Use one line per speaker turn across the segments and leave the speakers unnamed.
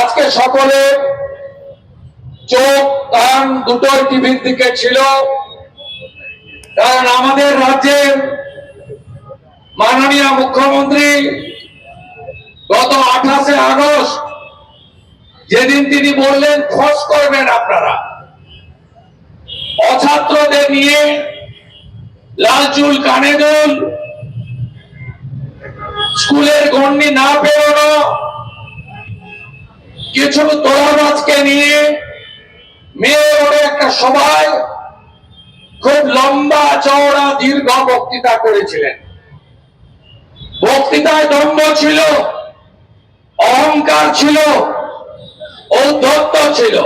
আজকে সকলে চোখ, কান দুটোই টিভির দিকে ছিল। কারণ আমাদের রাজ্যের মাননীয় মুখ্যমন্ত্রী গত আঠাশে আগস্ট যেদিন তিনি বললেন, খোঁজ করবেন আপনারা। অছাত্রদের নিয়ে লাল চুল কানে দুল স্কুলের না পেরোনো কিছু তোলাবাজকে নিয়ে মেয়ে ওরে একটা সভায় খুব লম্বা চওড়া দীর্ঘ বক্তৃতা করেছিলেন। বক্তৃতায় দম্ভ ছিল, অহংকার ছিল, ঔদ্ধত্য ছিল।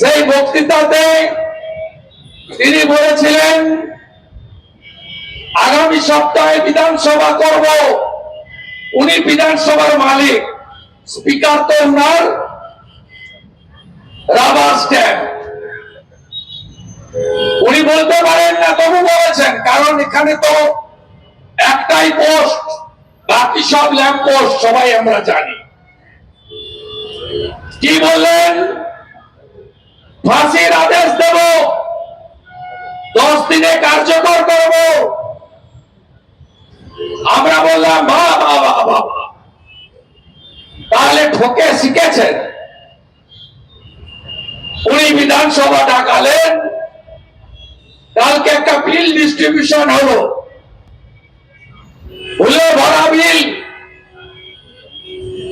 সেই বক্তৃতাতে তিনি বলেছিলেন, আগামী সপ্তাহে বিধানসভা করব। উনি বিধানসভার মালিক, স্পিকার তো ওনার রাবার স্ট্যাম্প উনি বলতে পারেন না, তবু বলেছেন, কারণ এখানে তো একটাই পোস্ট, বাকি সব ল্যাম্প পোস্ট, সবাই আমরা জানি। কি বললেন? ফাঁসির আদেশ দেব, দশ দিনে কার্যকর করব আমরা বললাম বা বা বা বা বা। তাহলে ঠকে শিখেছেন। উনি বিধানসভা ডাকালেন। কালকে একটা বিল ডিস্ট্রিবিউশন হলো। হলো ভরা বিল।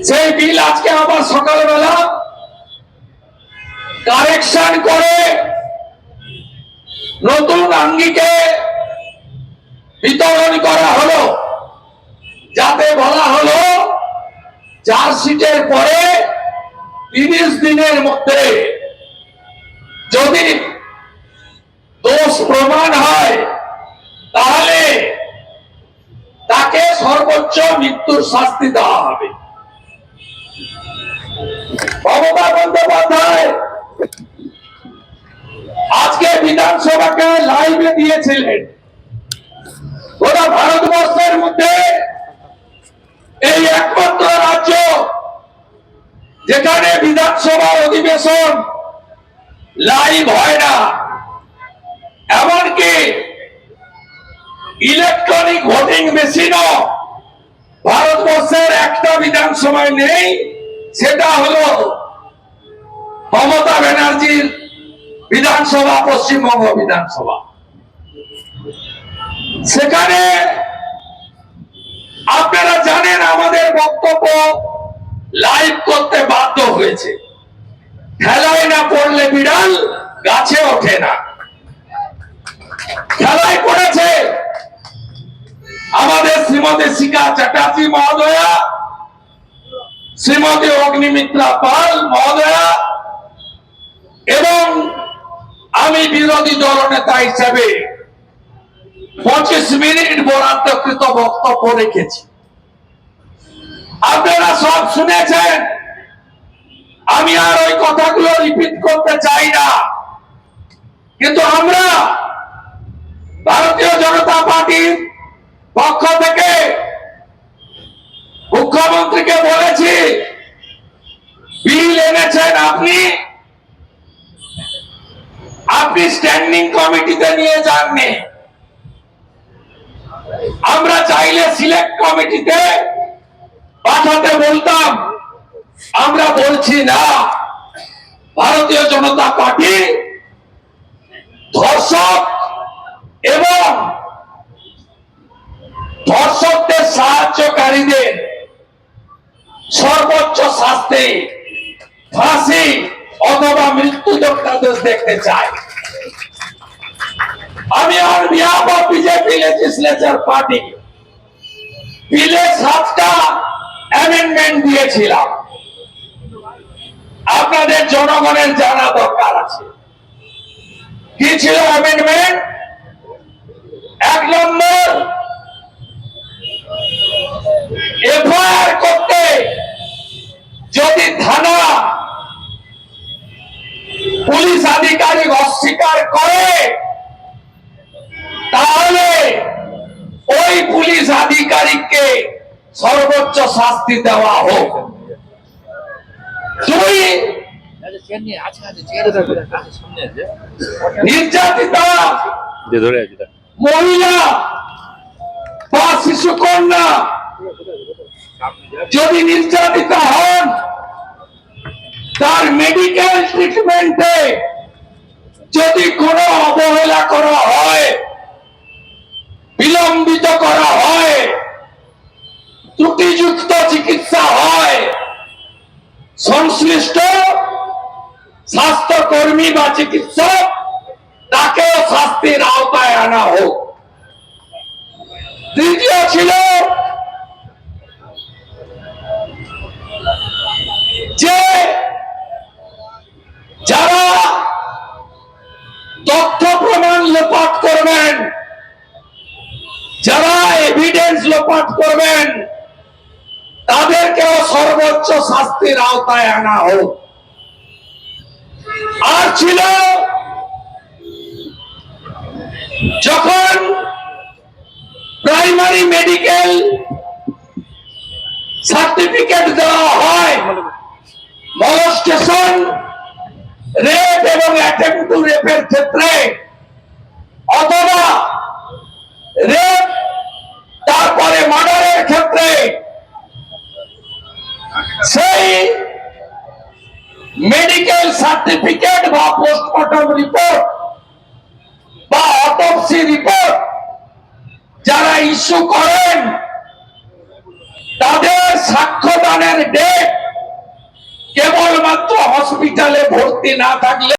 সেই বিল আজকে আবার সকালবেলা কারেকশন করে নতুন আঙ্গিকে বিতরণ করা হলো। যাতে বলা চার্জশিটের পরে তিরিশ দিনের মধ্যে যদি দোষ প্রমাণ হয়, তাহলে তাকে সর্বোচ্চ মৃত্যুর শাস্তি দেওয়া হবে। মমতা বন্দ্যোপাধ্যায় আজকে বিধানসভাকে লাইভে দিয়েছিলেন। গোটা ভারতবর্ষের মধ্যে এই একমাত্র রাজ্য যেখানে বিধানসভার অধিবেশন লাইভ হয় না। এমনকি ইলেকট্রনিক ভোটিং মেশিনও ভারতবর্ষের একটা বিধানসভায় নেই, সেটা হলো মমতা ব্যানার্জির বিধানসভা, পশ্চিমবঙ্গ বিধানসভা। সেখানে আপনারা জানেন আমাদের বক্তব্য লাইভ করতে বাধ্য হয়েছে। খেলায় না পড়লে বিড়াল গাছে ওঠে না। খেলায় পড়েছে আমাদের শ্রীমতী শিকা চ্যাটার্জি মহোদয়া, শ্রীমতী অগ্নিমিত্রা পাল মহোদয়া এবং আমি বিরোধী দল নেতা হিসেবে পঁচিশ মিনিট বরাদ্দকৃত বক্তব্য রেখেছি। আপনারা সব শুনেছেন। আমি আর ওই কথাগুলো রিপিট করতে চাই না। কিন্তু আমরা ভারতীয় জনতা পার্টির পক্ষ থেকে মুখ্যমন্ত্রীকে বলেছি, বিল এনেছেন আপনি। আপনি স্ট্যান্ডিং কমিটিতে নিয়ে যাননি। চাইলে সিলেক্ট কমিটিতে পাঠাতে বলতাম। আমরা বলছি না। ভারতীয় জনতা পার্টি ধর্ষক এবং ধর্ষকদের সাহায্যকারীদের সর্বোচ্চ শাস্তি ফাঁসি অথবা মৃত্যুদণ্ডাদেশ দেখতে চাই। আমি on behalf of BJP legislature party বিলে সাতটা অ্যামেন্ডমেন্ট দিয়েছিলাম। আপনাদের জনগণের জানা দরকার আছে। কি ছিল অ্যামেন্ডমেন্ট এক নম্বর এফআইআর করতে যদি থানা পুলিশ আধিকারিক অস্বীকার করে তাহলে ওই পুলিশ আধিকারিককে সর্বোচ্চ শাস্তি দেওয়া হোক। দুই নির্যাতিতা মহিলা বা শিশু কন্যা যদি নির্যাতিত হন তার মেডিকেল ট্রিটমেন্টে যদি কোনো অবহেলা করা হয় বিলম্বিত করা হয় ত্রুটিযুক্ত চিকিৎসা হয় সংশ্লিষ্ট স্বাস্থ্যকর্মী বা চিকিৎসক তাকেও শাস্তির আওতায় আনা হোক। দ্বিতীয় ছিল যে সর্বোচ্চ শাস্তির আওতায় আনা হোক। আর ছিল, যখন প্রাইমারি মেডিকেল সার্টিফিকেট দেওয়া হয়, মলস্টেশন রেপ এবং অ্যাটেম্প টু রেপের ক্ষেত্রে অথবা মেডিকেল সার্টিফিকেট বা পোস্টমর্টম রিপোর্ট বা অটোপসি রিপোর্ট যারা ইস্যু করেন, তাদের সাক্ষ্যদানের ডেট কেবলমাত্র হসপিটালে ভর্তি না থাকলে